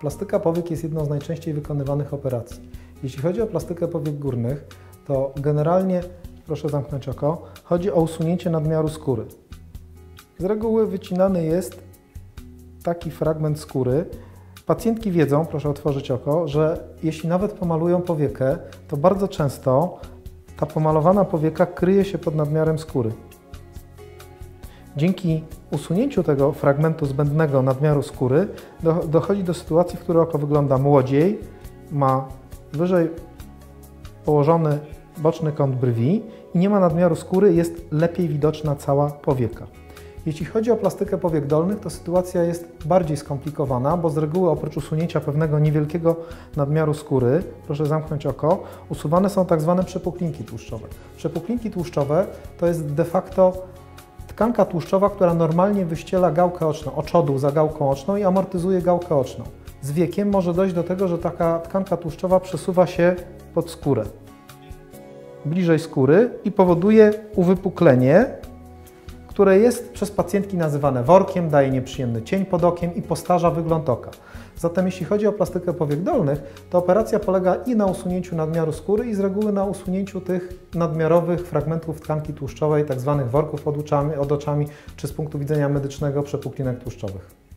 Plastyka powiek jest jedną z najczęściej wykonywanych operacji. Jeśli chodzi o plastykę powiek górnych, to generalnie, proszę zamknąć oko, chodzi o usunięcie nadmiaru skóry. Z reguły wycinany jest taki fragment skóry. Pacjentki wiedzą, proszę otworzyć oko, że jeśli nawet pomalują powiekę, to bardzo często ta pomalowana powieka kryje się pod nadmiarem skóry. Dzięki usunięciu tego fragmentu zbędnego nadmiaru skóry do, dochodzi do sytuacji, w której oko wygląda młodziej, ma wyżej położony boczny kąt brwi i nie ma nadmiaru skóry, jest lepiej widoczna cała powieka. Jeśli chodzi o plastykę powiek dolnych, to sytuacja jest bardziej skomplikowana, bo z reguły oprócz usunięcia pewnego niewielkiego nadmiaru skóry, proszę zamknąć oko, usuwane są tak zwane przepuklinki tłuszczowe. Przepuklinki tłuszczowe to jest de facto tkanka tłuszczowa, która normalnie wyściela gałkę oczną, oczodół za gałką oczną i amortyzuje gałkę oczną. Z wiekiem może dojść do tego, że taka tkanka tłuszczowa przesuwa się pod skórę, bliżej skóry i powoduje uwypuklenie, które jest przez pacjentki nazywane workiem, daje nieprzyjemny cień pod okiem i postarza wygląd oka. Zatem jeśli chodzi o plastykę powiek dolnych, to operacja polega i na usunięciu nadmiaru skóry i z reguły na usunięciu tych nadmiarowych fragmentów tkanki tłuszczowej, tzw. worków pod oczami, od oczami, czy z punktu widzenia medycznego przepuklinek tłuszczowych.